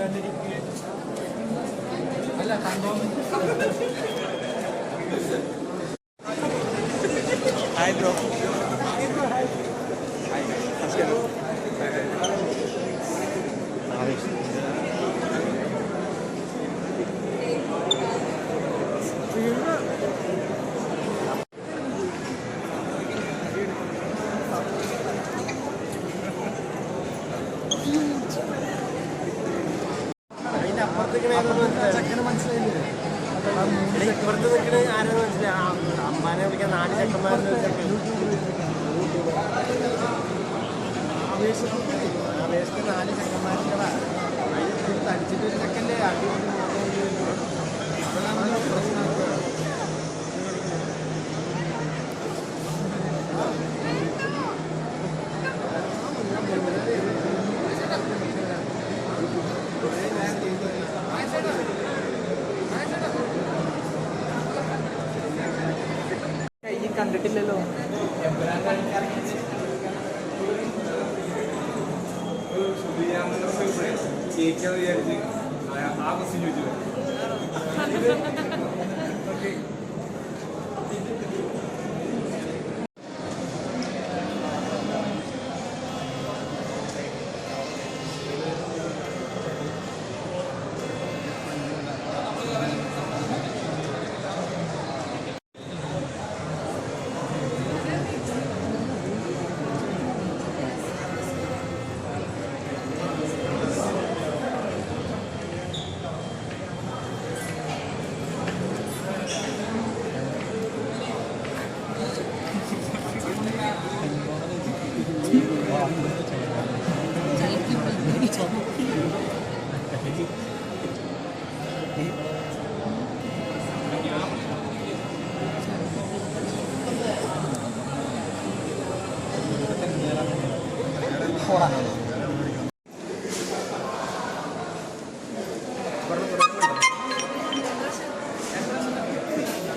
berada di. Alah, tanggung. ആവേശത്തിൽ നാല് ചെക്കന്മാരുടെ que, que eu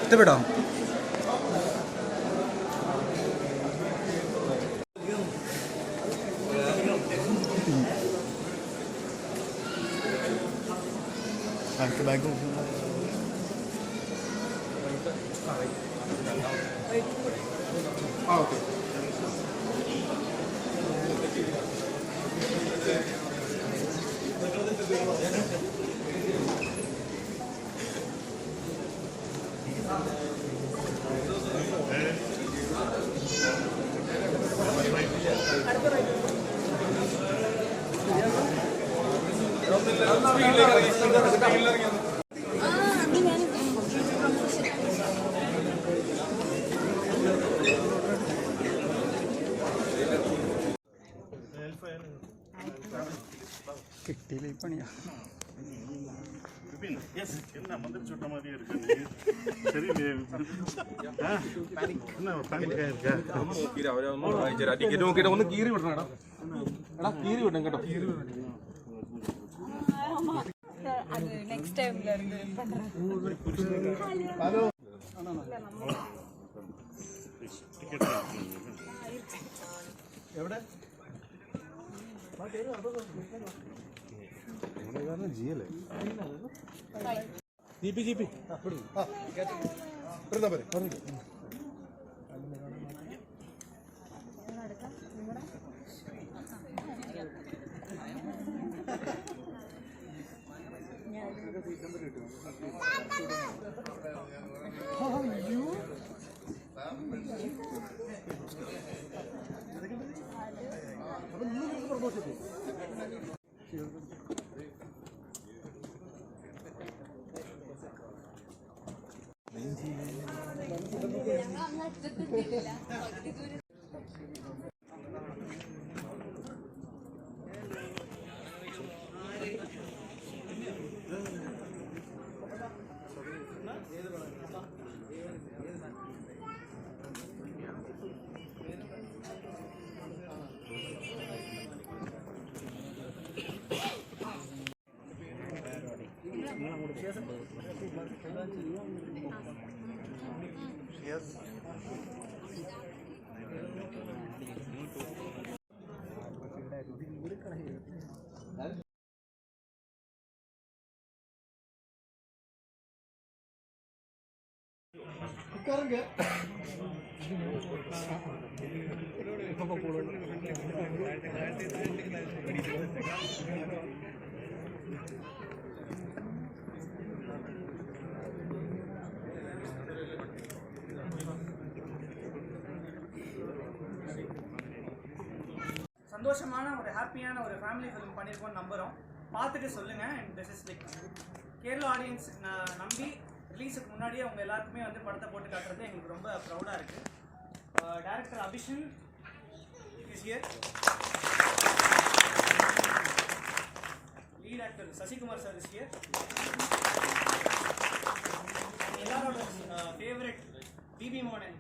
ഇഷ്ടപ്പെട്ടോ கைப்பணியா என்ன மந்திரி சுட்ட மாதிரியே இருக்கு சரி என்ன பனிக்காய் இருக்கா டிக்கெட் നോക്കിട്ട് ഒന്ന് കീറി വിടണം എടാ എടാ കീറി വിടണം കേട്ടോ കീറി വിടണം அது நெக்ஸ்ட் டைம்ல இருந்து பண்றேன் ஹலோ டிக்கெட் எവിടെ ജീപി ജീപി ഇരുന്നാ പോരെ Yes. இருக்கிற உட்காருங்க. போடுவோம் சந்தோஷமான ஒரு ஹாப்பியான ஒரு ஃபேமிலி ஃபிலிம் பண்ணியிருக்கோம்னு நம்புகிறோம் பார்த்துட்டு சொல்லுங்கள் and this is like Kerala audience நான் நம்பி ரிலீஸுக்கு முன்னாடியே அவங்க எல்லாருக்குமே வந்து படத்தை போட்டு காட்டுறது எங்களுக்கு ரொம்ப ப்ரௌடாக இருக்குது director Abishan is here lead actor Sasikumar sir is here எல்லாரோட ஃபேவரட் பிபி மோனன்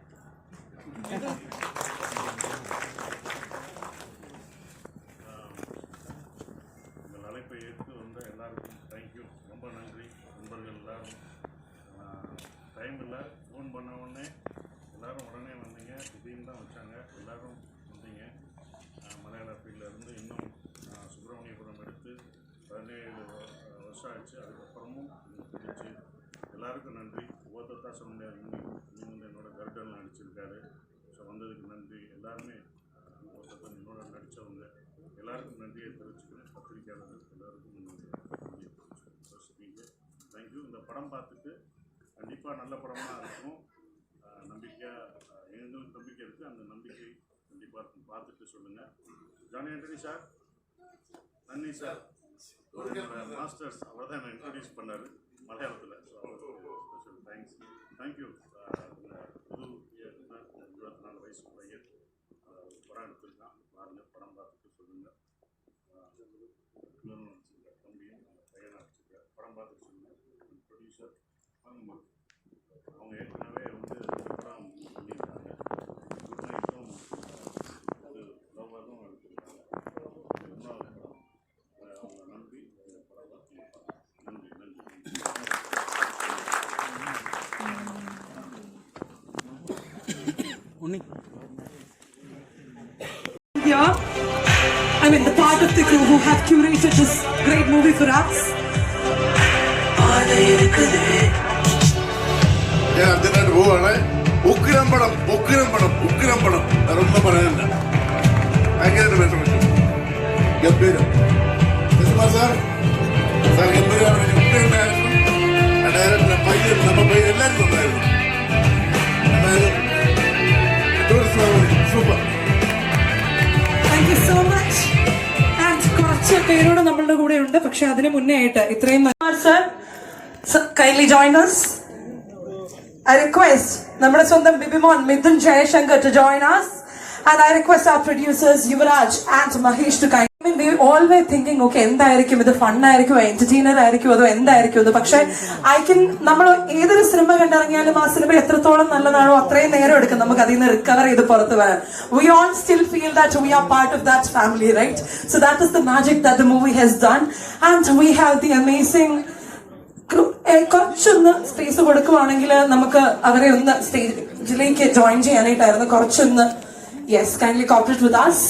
தெரிஞ்சு எல்லாருக்கும் நன்றி. ஓத்தத்தா சொல்ல முடியாது. இன்னும் என்னோட கருடன் நடிச்சிருக்காரு. ஸோ வந்ததுக்கு நன்றி. எல்லாருமே ஓத்தத்தா என்னோட நடித்தவங்க எல்லாருக்கும் நன்றியை தெரிவிச்சுக்கிறேன். பத்திரிகையாளர்கள் எல்லாருக்கும் நன்றி. தெரிவிச்சுக்கிறேன். தேங்க்யூ இந்த படம் பார்த்துட்டு கண்டிப்பாக நல்ல படமாக இருக்கும். நம்பிக்கையாக எங்களுக்கு நம்பிக்கை இருக்குது அந்த நம்பிக்கை கண்டிப்பாக இருக்கும். பார்த்துட்டு சொல்லுங்கள் ஜானி ஆண்டனி சார் நன்றி சார் மாஸ்டர்ஸ் அவர் தான் என்னை இன்ட்ரடியூஸ் பண்ணார். மலையாளத்தில் ஸ்பெஷல் தேங்க்ஸ் தேங்க்யூ புது இருபத்தி நாலு வயசு பையன் படம் எடுத்திருக்கான் பாருங்கள் படம் பார்த்துட்டு சொல்லுங்கள் இன்னொன்று நடிச்சிருக்கார் தம்பியும் அந்த பையனை நடிச்சிருக்கார் படம் பார்த்துட்டு சொல்லுங்கள் ப்ரொடியூசர் அவங்க ஏற்கனவே here. I mean, the part of the crew who have curated this great movie for us. ഞാൻ അർജന്റായിട്ട് പോവാണ് ഉക്കിരം പടം ഉക്കിരം പടം ഉക്കിരം പടം. വേറൊന്നും പറയാനില്ല. ഭയങ്കരമായിട്ട് വിഷമിച്ചു ഗംഭീരം. സാർ? സാർ ഗംഭീരമാണ്. ഉപ്പയുണ്ടായിരുന്നു ഡയറക്ടർ പയ്യൻ നമ്മ പയ്യൻ എല്ലാവരും ഉണ്ടായിരുന്നു. Tourist super. നമ്മളുടെ കൂടെ ഉണ്ട്. പക്ഷെ അതിന് മുന്നേ ആയിട്ട് ഇത്രയും ജോയിൻ us. I request നമ്മുടെ സ്വന്തം Bibimon Mithun Jayasankar to join us. And I request our producers Yuvaraj and Mahesh to kind Were thinking, okay, എന്തായിരിക്കും ഇത്? ഫണ്ണായിരിക്കും എന്റർടൈനർ ആയിരിക്കും അതോ എന്തായിരിക്കും ഇത്? പക്ഷെ ഐ കെൻ നമ്മൾ ഏതൊരു സിനിമ കണ്ടിറങ്ങിയാലും ആ സിനിമ എത്രത്തോളം നല്ലതാണോ അത്രയും നേരം എടുക്കും. നമുക്ക് അതിൽ നിന്ന് റിക്കവർ ചെയ്ത് പുറത്ത് വരാൻ. We all still feel that we are part of that family right so that is the magic that the movie has done and we have the amazing കുറച്ചൊന്ന് സ്പേസ് കൊടുക്കുവാണെങ്കിൽ നമുക്ക് അവരെ ഒന്ന് സ്റ്റേജിലേക്ക് ജോയിൻ ചെയ്യാനായിട്ടായിരുന്നു. കുറച്ചൊന്ന് yes kindly cooperate with us.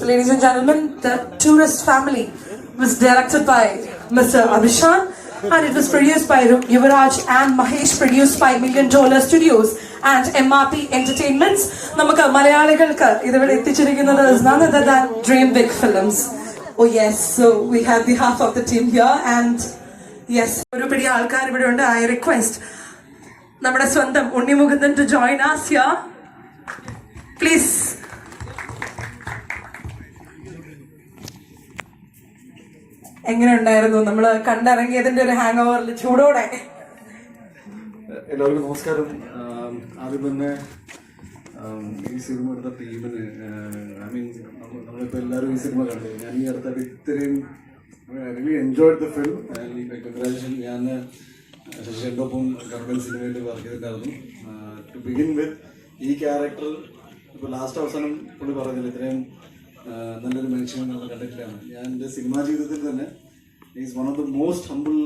So, ladies and gentlemen, the Tourist Family was directed by Mr. Abhishan and it was produced by Yuvraj and Mahesh, produced by Million Dollar Studios and MRP Entertainments. നമുക്ക് മലയാളികൾക്ക് ഇതിവിടെ എത്തിച്ചിരിക്കുന്നത് is none other than Dream Big Films. Oh yes, so we have the half of the team here and yes, ഒരു പിടി ആൾക്കാർ ഇവിടെ ഉണ്ട് I request നമ്മുടെ സ്വന്തം ഉണ്ണിമുകുന്ദൻ ടു ജോയിൻ. Please. എങ്ങനെ ഉണ്ടായിരുന്നു നമ്മൾ കണ്ടിറങ്ങിയതിന്റെ ഒരു ഹാങ് ഓവറിൽ ചൂടോടെ. എല്ലാവർക്കും നമസ്കാരം. ആദ്യം തന്നെ ഈ സിനിമ എടുത്ത ടീമിന് ഐ മീൻ നമ്മളിപ്പോൾ എല്ലാവരും ഈ സിനിമ കണ്ടു. ഞാൻ ഈ അടുത്തായിട്ട് ഇത്രയും really enjoy the film congratulation ഞാൻ ശശിയുടെ ഒപ്പം കർമ്മൻ സിനിമയിൽ വർക്ക് ചെയ്തിട്ടുണ്ടായിരുന്നു. ടു ബിഗിൻ വിത്ത് ഈ ക്യാരക്ടർ ഇപ്പോൾ ലാസ്റ്റ് അവസാനം പുള്ളി പറഞ്ഞില്ല ഇത്രയും നല്ലൊരു മനുഷ്യൻ എന്നുള്ള കണ്ടിട്ടില്ലാണ് ഞാൻ എന്റെ സിനിമാ ജീവിതത്തിൽ തന്നെ is one of the most humble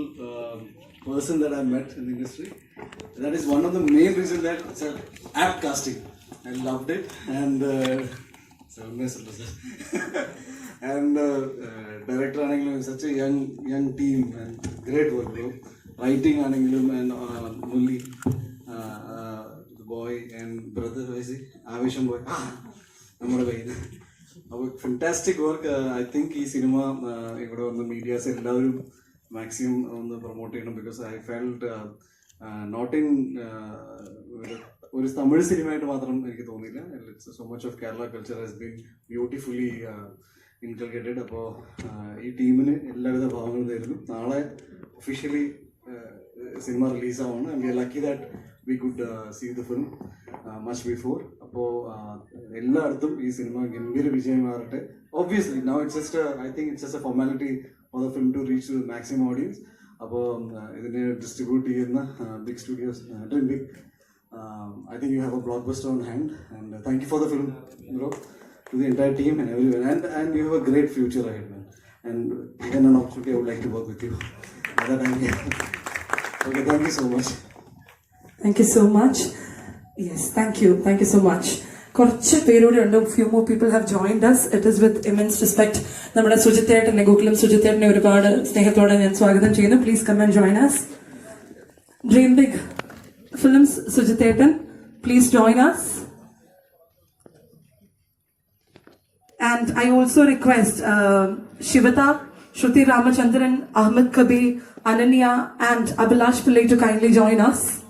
person that I met in the industry that is one of the main reason that an casting I love loved and and director ആണെങ്കിലും such a young young team and great work group writing ആണെങ്കിലും and മുല്ലി boy and brother വൈസി ആവേശം boy നമ്മുടെ കയ്യിൽ അപ്പോൾ fantastic work I think ഈ cinema ഇവിടെ വന്ന് മീഡിയാസ് എല്ലാവരും മാക്സിമം ഒന്ന് പ്രൊമോട്ട് ചെയ്യണം because I felt not in ഒരു തമിഴ് സിനിമയായിട്ട് മാത്രം എനിക്ക് തോന്നിയില്ല. So much of Kerala culture has been beautifully inculcated അപ്പോൾ ഈ ടീമിന് എല്ലാവിധ ഭാവങ്ങളും തരുന്നു. നാളെ officially cinema റിലീസാവാണ് and we are lucky that we could see the film much before അപ്പോൾ എല്ലായിടത്തും ഈ സിനിമ ഗംഭീര വിജയമാറട്ടെ obviously now it's just I think it's just a formality for the film to reach to maximum audience അപ്പോൾ ഇതിനെ distribute ചെയ്യുന്ന big studios dream big I think you have a blockbuster on hand and thank you for the film bro to the entire team and everyone. And, and you have a great future ahead, man. And even an opportunity I would like to work with you. That thank you Okay, thank you so much. Thank you so much yes thank you thank you so much കുറച്ച് പേരൂടെ ഉണ്ട് few more people have joined us it is with immense respect നമ്മുടെ സുജിത്തേട്ടനെ ഗൂഗിളും സുജിത്തേട്ടനെ ഒരുപാട് സ്നേഹത്തോടെ ഞാൻ സ്വാഗതം ചെയ്യുന്നു. Please come and join us dream big films സുജിത്തേട്ടൻ please join us I also request uh, Shivata, Shruti Ramachandran, Ahmed Kabir, Ananya, and Abhilash Pillai to kindly join us.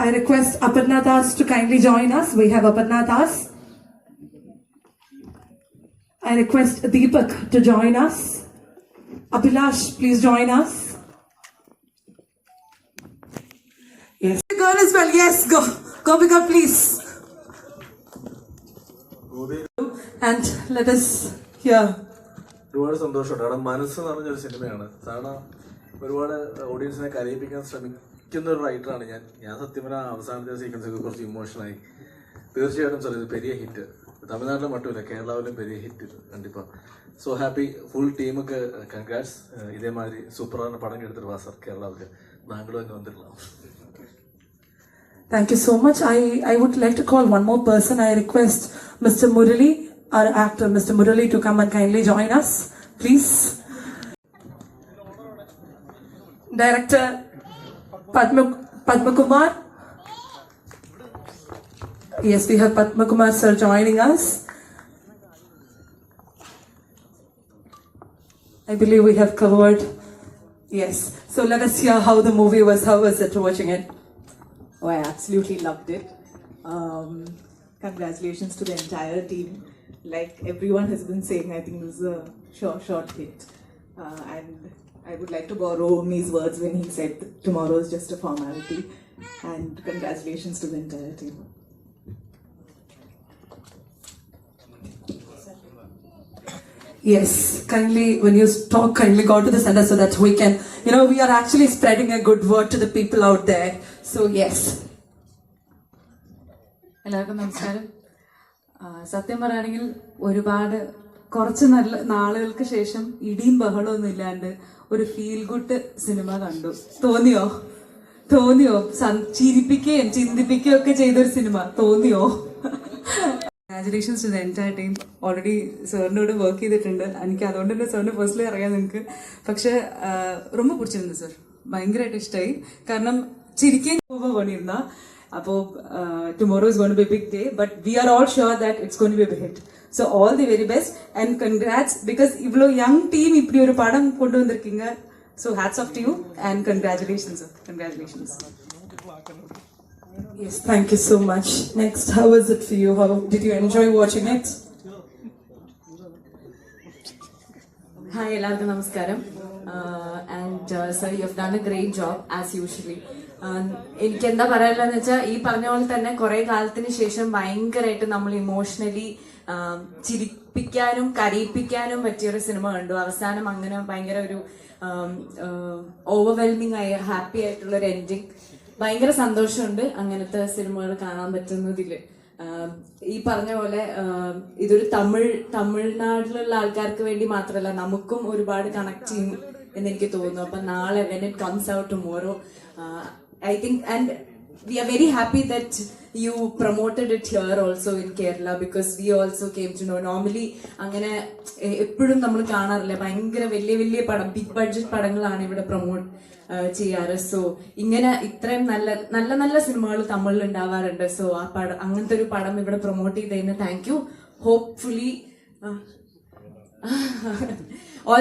I request Aparna Das to kindly join us. We have Aparna Das. I request Deepak to join us. Abhilash, please join us. Yes. Girl as well. Yes, go. Go, Bika, please. And let us hear. ഒരുപാട് സന്തോഷമുണ്ട് കാരണം മനസ്സ് നിറഞ്ഞൊരു സിനിമയാണ് സാധാരണ ഒരുപാട് ഓഡിയൻസിനെ കരയിപ്പിക്കാൻ പറ്റുന്ന ഒരു റൈറ്ററാണ് ഞാൻ ഞാൻ സത്യം പറഞ്ഞാൽ അവസാനത്തെ സീക്വൻസൊക്കെ കുറച്ച് ഇമോഷണലായി തീർച്ചയായിട്ടും സാർ ഇത് പെരിയ ഹിറ്റ് തമിഴ്നാട്ടിൽ மட்டும் കേരളാവിലും പെരിയ ഹിറ്റ് കണ്ടിപ്പോൾ സോ ഹാപ്പി ഫുൾ ടീമൊക്കെ കൺഗ്രാറ്റ്സ് ഇതേമാതിരി സൂപ്പർ ആണ് പടം എടുത്തിട്ട് വാ സാർ കേരളാവിൽ നാങ്ങളും അങ്ങ് വന്നിട്ടുള്ള Thank you so much. I, I would like to call one more person. I request Mr. Murali, our actor, Mr. Murali, to come and kindly join us, please. Director Padma, Padma Kumar. Yes, we have Padma Kumar sir joining us. I believe we have covered. Yes. So let us hear how the movie was. How was it watching it? Oh, I absolutely loved it. Um, congratulations to the entire team. Like everyone has been saying, I think this is a short, short hit. Uh, and I would like to borrow Mi's words when he said tomorrow is just a formality. And congratulations to the entire team. Yes, kindly, when you talk, kindly go to the center so that we can, you know, we are actually spreading a good word to the people out there. So, yes. എല്ലാവർക്കും നമസ്കാരം ആ, സത്യം പറയുകയാണെങ്കിൽ ഒരുപാട് കുറച്ച് നല്ല നാളുകൾക്ക് ശേഷം ഇടിയും ബഹളമൊന്നും ഇല്ലാണ്ട് ഒരു ഫീൽ ഗുഡ് സിനിമ കണ്ടു തോന്നിയോ തോന്നിയോ സം- ചിരിപ്പിക്കുകയും ചിന്തിപ്പിക്കുകയും ഒക്കെ ചെയ്തൊരു സിനിമ തോന്നിയോ congratulations to the entire team already സാറിൻ്റെ കൂടെ വർക്ക് ചെയ്തിട്ടുണ്ട് എനിക്ക് അതുകൊണ്ട് തന്നെ സാറിന് പേഴ്സണലി അറിയാം നിങ്ങൾക്ക് പക്ഷെ ரொம்ப പിടിച്ചിരുന്നു സാർ ഭയങ്കരമായിട്ട് ഇഷ്ടമായി കാരണം ചിരിക്കാൻ പണിയിരുന്ന അപ്പോൾ tomorrow is gonna be big day but we are all sure that it's gonna be be hit So all the very best and congrats because இவ்வளோ யங் டீம் இப்படி ஒரு படம் கொண்டு வந்திருக்கீங்க so hats off to you and congratulations congratulations Yes, thank you so much. Next, how was it for you? How did you enjoy watching it? Hi എല്ലാവർക്കും നമസ്കാരം and sir you have done a great job as usually എനിക്ക് എന്താ പറയാനുള്ളതെന്ന് വെച്ചാൽ ഈ പറഞ്ഞ പോലെ തന്നെ കുറെ കാലത്തിന് ശേഷം ഭയങ്കരമായിട്ട് നമ്മൾ ഇമോഷണലി ചിരിപ്പിക്കാനും കരയിപ്പിക്കാനും പറ്റിയൊരു സിനിമ കണ്ടു. അവസാനം അങ്ങനെ ഭയങ്കര ഒരു ഓവർവെൽമിങ് ആയ ഹാപ്പി ആയിട്ടുള്ള ഒരു എൻഡിങ് ഭയങ്കര സന്തോഷമുണ്ട് അങ്ങനത്തെ സിനിമകൾ കാണാൻ പറ്റുന്നതിൽ ഈ പറഞ്ഞ പോലെ ഇതൊരു തമിഴ് തമിഴ്നാട്ടിലുള്ള ആൾക്കാർക്ക് വേണ്ടി മാത്രമല്ല നമുക്കും ഒരുപാട് കണക്ട് ചെയ്യും എന്ന് എനിക്ക് തോന്നുന്നു. അപ്പൊ നാളെ when it comes out tomorrow I think and we are very happy that you promoted it here also in Kerala because we also came to know normally അങ്ങനെ എപ്പോഴും നമ്മൾ കാണാറില്ല ഭയങ്കര വലിയ വലിയ പടം ബിഗ് ബഡ്ജറ്റ് പടങ്ങളാണ് ഇവിടെ പ്രൊമോട്ട് ചെയ്യാറ് സോ ഇങ്ങനെ ഇത്രയും നല്ല നല്ല നല്ല സിനിമകൾ തമിഴിൽ ഉണ്ടാവാറുണ്ട് സോ ആ പടം അങ്ങനത്തെ ഒരു പടം ഇവിടെ പ്രൊമോട്ട് ചെയ്തതിന് thank you hopefully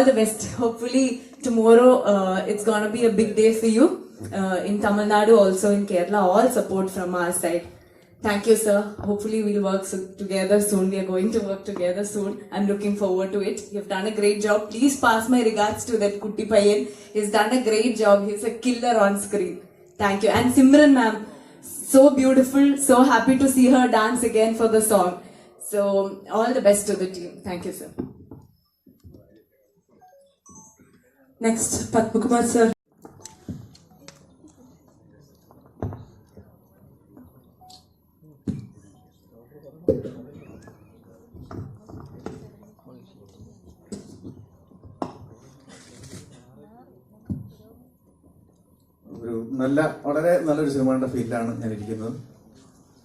the best. Hopefully tomorrow uh, it's gonna be a big day for you uh, in Tamil Nadu, also in Kerala, all support from our side. Thank you, sir. Hopefully, we'll work so together soon. We are going to work together soon. I'm looking forward to it. You've done a great job. Please pass my regards to that Kutti Payan. He's done a great job. He's a killer on screen. Thank you. And Simran, ma'am, so beautiful. So happy to see her dance again for the song. So, all the best to the team. Thank you, sir. Next, Patmukumar, sir. വളരെ നല്ലൊരു സിനിമയുടെ ഫീൽഡിലാണ് ഞാൻ ഇരിക്കുന്നത്.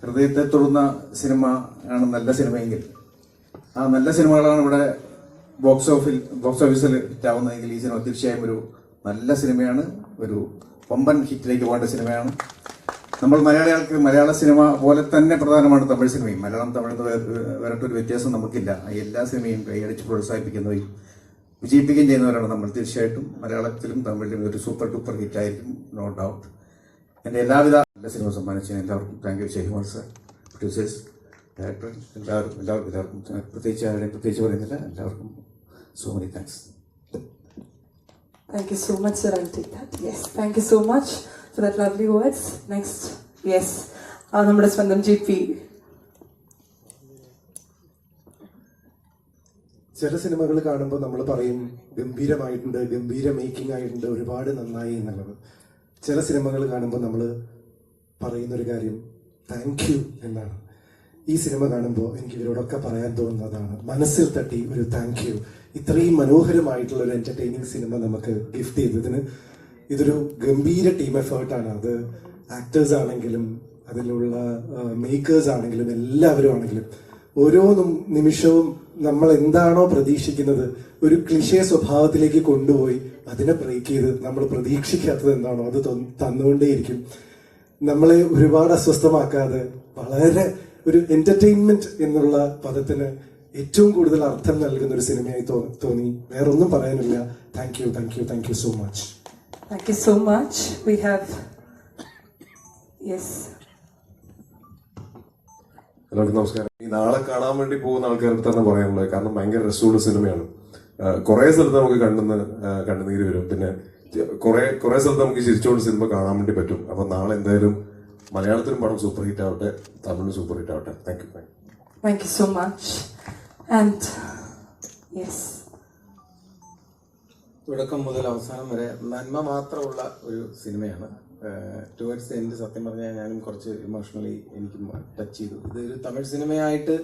ഹൃദയത്തെ തൊടുന്ന cinema ആണ് നല്ല സിനിമയെങ്കിൽ. ആ നല്ല സിനിമകളാണ് ഇവിടെ ബോക്സ് ഓഫിൽ ബോക്സ് ഓഫീസിൽ ഹിറ്റാവുന്നതെങ്കിൽ ഈ സിനിമ തീർച്ചയായും ഒരു നല്ല സിനിമയാണ്. ഒരു പമ്പൻ ഹിറ്റിലേക്ക് പോകേണ്ട സിനിമയാണ്. നമ്മൾ മലയാളികൾക്ക് മലയാള സിനിമ പോലെ തന്നെ പ്രധാനമാണ് തമിഴ് സിനിമയും. മലയാളം തമിഴ് വേറിട്ടൊരു വ്യത്യാസം നമുക്കില്ല. എല്ലാ സിനിമയും കൈയടിച്ച് പ്രോത്സാഹിപ്പിക്കുന്നവരും വിജയിപ്പിക്കുകയും ചെയ്യുന്നവരാണ് നമ്മൾ. തീർച്ചയായിട്ടും മലയാളത്തിലും തമിഴിലും ഒരു സൂപ്പർ ഡൂപ്പർ ഹിറ്റായിരിക്കും നോ ഡൗട്ട്. എന്റെ എല്ലാവിധ നല്ല സിനിമ സമ്മാനിച്ചതിന് എല്ലാവർക്കും താങ്ക് യു ചെയ്യുമ്പോൾ സർ പ്രൊഡ്യൂസേഴ്സ് ഡയറക്ടർ എല്ലാവർക്കും എല്ലാവർക്കും എല്ലാവർക്കും പ്രത്യേകിച്ച് ആരുടെയും പ്രത്യേകിച്ച് പറയുന്നില്ല എല്ലാവർക്കും so many thanks Thank you so much, sir. I'll take that. Yes. Thank you so much for that lovely words. Next. Yes. ആ നമ്മുടെ സ്വന്തം ജി പി ചില സിനിമകൾ കാണുമ്പോൾ നമ്മൾ പറയും ഗംഭീരമായിട്ടുണ്ട് ഗംഭീര മേക്കിംഗ് ആയിട്ടുണ്ട് ഒരുപാട് നന്നായി എന്നുള്ളത് ചില സിനിമകൾ കാണുമ്പോൾ നമ്മൾ പറയുന്നൊരു കാര്യം താങ്ക് യു എന്നാണ്. ഈ സിനിമ കാണുമ്പോൾ എനിക്ക് ഇവരോടൊക്കെ പറയാൻ തോന്നുന്നതാണ് മനസ്സിൽ തട്ടി ഒരു താങ്ക് യു ഇത്രയും മനോഹരമായിട്ടുള്ള ഒരു എന്റർടൈനിങ് സിനിമ നമുക്ക് ഗിഫ്റ്റ് ചെയ്തതിന് ഇതൊരു ഗംഭീര ടീം എഫേർട്ടാണ് അത് ആക്ടേഴ്സ് ആണെങ്കിലും അതിലുള്ള മേക്കേഴ്സ് ആണെങ്കിലും എല്ലാവരും ആണെങ്കിലും ഓരോ നിമിഷവും നമ്മൾ എന്താണോ പ്രതീക്ഷിക്കുന്നത് ഒരു ക്ലിഷേ സ്വഭാവത്തിലേക്ക് കൊണ്ടുപോയി അതിനെ ബ്രേക്ക് ചെയ്ത് നമ്മൾ പ്രതീക്ഷിക്കാത്തത് എന്താണോ അത് തന്നുകൊണ്ടേയിരിക്കും. നമ്മളെ ഒരുപാട് അസ്വസ്ഥമാക്കാതെ വളരെ ഒരു എന്റർടൈൻമെന്റ് എന്നുള്ള പദത്തിന് ഏറ്റവും കൂടുതൽ അർത്ഥം നൽകുന്ന ഒരു സിനിമയായി തോന്നി. വേറൊന്നും പറയാനില്ല. Thank you thank you thank you so much thank you so much we have yes എല്ലാവർക്കും നമസ്കാരം. ഈ നാളെ കാണാൻ വേണ്ടി പോകുന്ന ആൾക്കാർക്ക് തന്നെ പറയാനുള്ളത് കാരണം ഭയങ്കര രസമുള്ള സിനിമയാണ്. കുറെ സ്ഥലത്ത് നമുക്ക് കണ്ണെന്ന് കണ്ണുനീര് വരും. പിന്നെ കുറെ കുറെ സ്ഥലത്ത് നമുക്ക് ചിരിച്ചുകൊണ്ട് സിനിമ കാണാൻ വേണ്ടി പറ്റും. അപ്പൊ നാളെ എന്തായാലും മലയാളത്തിലും പടം സൂപ്പർ ഹിറ്റ് ആവട്ടെ തമിഴിലും സൂപ്പർ ഹിറ്റ് ആവട്ടെ. Thank you thank you so much and yes തുടക്കം മുതൽ അവസാനം വരെ നന്മ മാത്രമുള്ള ഒരു സിനിമയാണ്. ടുവേർഡ്സ് എൻഡ് സത്യം പറഞ്ഞാൽ ഞാനും കുറച്ച് ഇമോഷണലി എനിക്ക് ടച്ച് ചെയ്തു. ഇതൊരു തമിഴ് സിനിമയായിട്ട്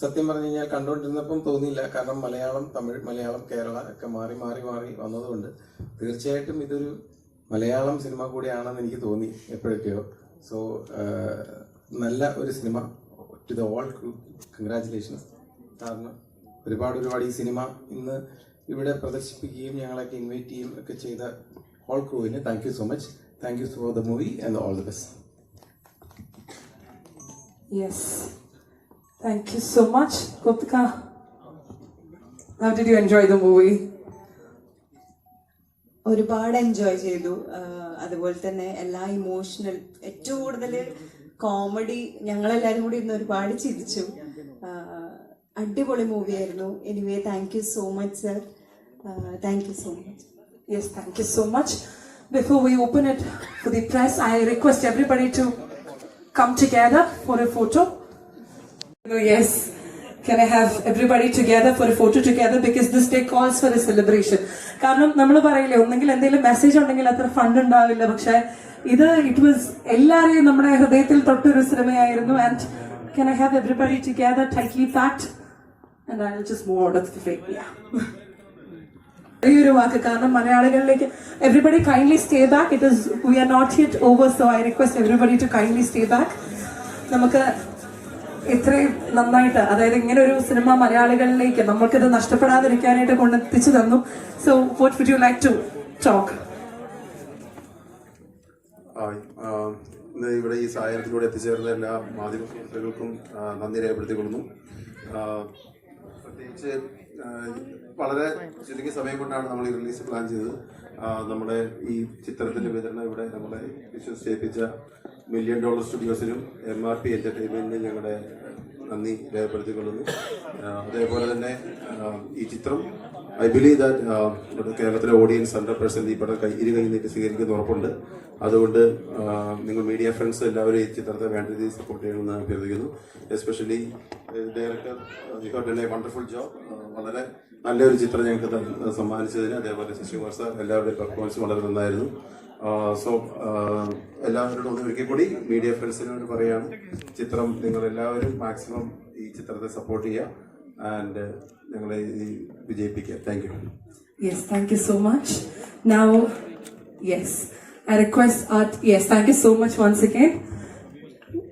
സത്യം പറഞ്ഞു കഴിഞ്ഞാൽ കണ്ടുകൊണ്ടിരുന്നപ്പം തോന്നിയില്ല. കാരണം മലയാളം തമിഴ് മലയാളം കേരള ഒക്കെ മാറി മാറി മാറി വന്നതുകൊണ്ട് തീർച്ചയായിട്ടും ഇതൊരു മലയാളം സിനിമ കൂടിയാണെന്ന് എനിക്ക് തോന്നി എപ്പോഴൊക്കെയോ. സോ നല്ല ഒരു cinema. To the all congratulations കാരണം ഒരുപാട് ഒരുപാട് ഈ സിനിമ ഇന്ന് ഇവിടെ പ്രദർശിപ്പിക്കുകയും ഞങ്ങളൊക്കെ ഇൻവൈറ്റ് ചെയ്യുകയും ഒക്കെ ചെയ്ത all ക്രൂവിന് thank you so much thank you for the movie and all the best yes thank you so much, Gopika. How did you enjoy the movie? ഒരുപാട് എൻജോയ് ചെയ്തു അതുപോലെ തന്നെ എല്ലാ ഇമോഷണൽ ഏറ്റവും കൂടുതൽ കോമഡി ഞങ്ങളെല്ലാരും കൂടി ഇന്ന് ഒരുപാട് ചിരിച്ചു അടിപൊളി മൂവിയായിരുന്നു anyway thank you so much sir thank you so much yes thank you so much before we open it for the press, I request everybody to come together for a photo. Oh, yes. Can I have everybody together for a photo together? Because this day calls for a celebration. കാരണം നമ്മൾ പറയില്ലേ ഒന്നെങ്കിൽ എന്തെങ്കിലും message ഉണ്ടെങ്കിൽ അത്ര fund ഉണ്ടാവില്ല. പക്ഷെ ഇത് ഇറ്റ് വാസ് എല്ലാവരെയും നമ്മുടെ ഹൃദയത്തിൽ തൊട്ടൊരു സിനിമയായിരുന്നു. And can I have everybody together tightly packed and I will just move out of the fake ഒരു വാക്ക് കാരണം മലയാളികളിലേക്ക് everybody kindly stay back it is we are not hit over so I request everybody to kindly stay back നമുക്ക് ഇത്രയും നന്നായിട്ട് അതായത് ഇങ്ങനെ ഒരു cinema മലയാളികളിലേക്ക് നമ്മൾക്കിത് നഷ്ടപ്പെടാതിരിക്കാനായിട്ട് കൊണ്ടെത്തിച്ചു തന്നു. So what would you like to talk ഇവിടെ ഈ സാഹചര്യത്തിലൂടെ എത്തിച്ചേർന്ന എല്ലാ മാധ്യമ സുഹൃത്തുക്കൾക്കും നന്ദി രേഖപ്പെടുത്തിക്കൊള്ളുന്നു. പ്രത്യേകിച്ച് വളരെ ചുരുങ്ങിയ സമയം കൊണ്ടാണ് നമ്മൾ ഈ റിലീസ് പ്ലാൻ ചെയ്തത്. നമ്മുടെ ഈ ചിത്രത്തിന്റെ വിതരണം ഇവിടെ നമ്മളെ വിശ്വസിച്ചേൽപ്പിച്ച മില്യൺ ഡോളർ സ്റ്റുഡിയോസിനും എം ആർ പി എന്റർടൈൻമെന്റിനും ഞങ്ങളുടെ നന്ദി രേഖപ്പെടുത്തിക്കൊള്ളുന്നു. അതേപോലെ തന്നെ ഈ ചിത്രം ഐ ബിലീവ് ദാറ്റ് കേരളത്തിലെ ഓഡിയൻസ് ഹൺഡ്രഡ് പെർസെന്റ് ഈ പടം കൈ ഇരു കൈ നീട്ടി സ്വീകരിക്കുന്ന ഉറപ്പുണ്ട്. അതുകൊണ്ട് നിങ്ങൾ മീഡിയ ഫ്രണ്ട്സ് എല്ലാവരും ഈ ചിത്രത്തെ വേണ്ട രീതിയിൽ സപ്പോർട്ട് ചെയ്യണമെന്ന് അഭ്യർത്ഥിക്കുന്നു. എസ്പെഷ്യലി ഡയറക്ടർ വണ്ടർഫുൾ ജോബ് വളരെ നല്ലൊരു ചിത്രം ഞങ്ങൾക്ക് സമ്മാനിച്ചതിന് അതേപോലെ ശശികുമാർ സാർ എല്ലാവരുടെയും പെർഫോമൻസ് വളരെ നന്നായിരുന്നു. സോ എല്ലാവരോടും ഒന്ന് ഒരിക്കൽ കൂടി മീഡിയ ഫ്രണ്ട്സിനോട് പറയാണ് ചിത്രം നിങ്ങൾ എല്ലാവരും മാക്സിമം ഈ ചിത്രത്തെ സപ്പോർട്ട് ചെയ്യുക ആൻഡ് ഞങ്ങളെ വിജയിപ്പിക്കുക thank you Yes, thank you so much. Now, yes, I request art. Yes, thank you so much once again.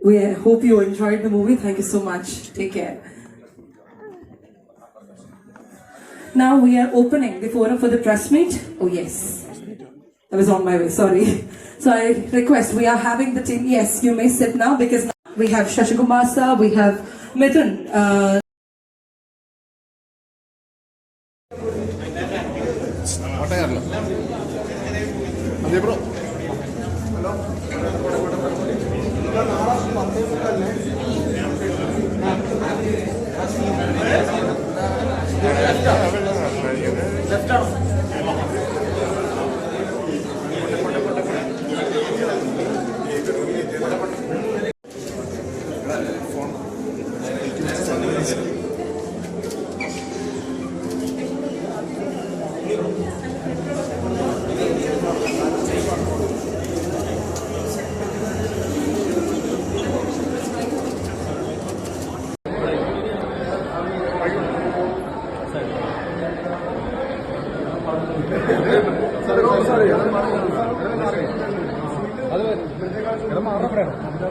We uh, hope you enjoyed the movie. Thank you so much. Take care. Now we are opening the forum for the press meet. Oh, yes. I was on my way, sorry. So I request, we are having the team. Yes, you may sit now because now we have Shashikumar sir, we have Mithun. Uh, ഒരു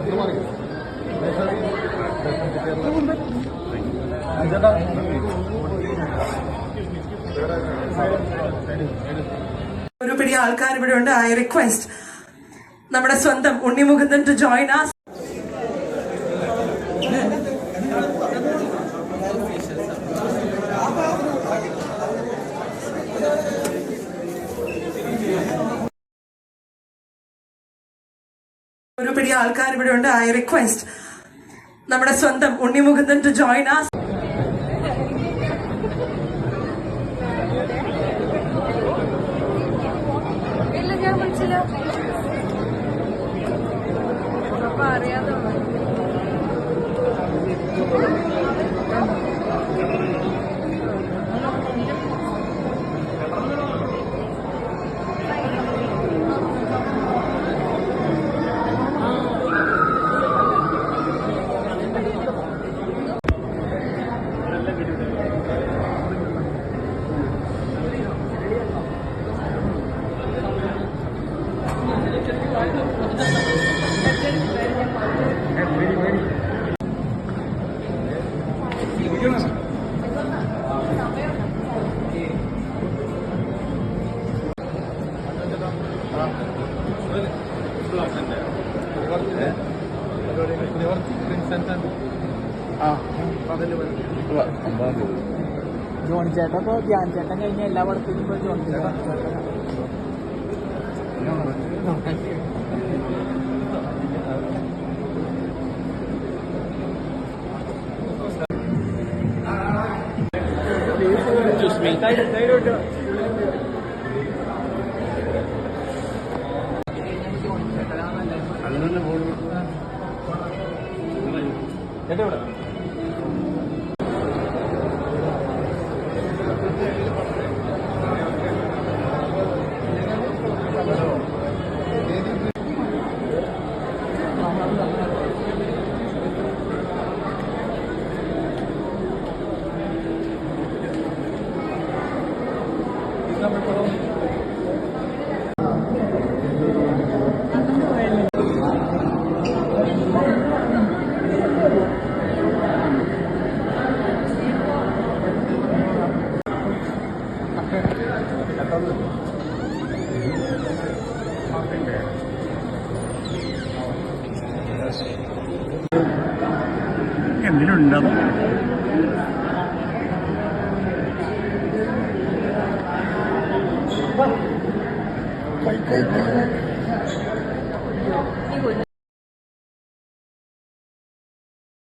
പിടി ആൾക്കാർ ഇവിടെ ഉണ്ട് I request നമ്മുടെ സ്വന്തം Unni Mukundan to join us ഒരു പിടി ആൾക്കാർ ഇവിടെ ഉണ്ട്. ഐ റിക്വസ്റ്റ് നമ്മുടെ സ്വന്തം Unni Mukundan to join us. John ചേട്ടൻ ഇപ്പൊ ധ്യാൻ ചേട്ടൻ കഴിഞ്ഞ എല്ലാ പടത്തിലും ഇപ്പൊ ജോൺ ചേട്ടൻ Just me.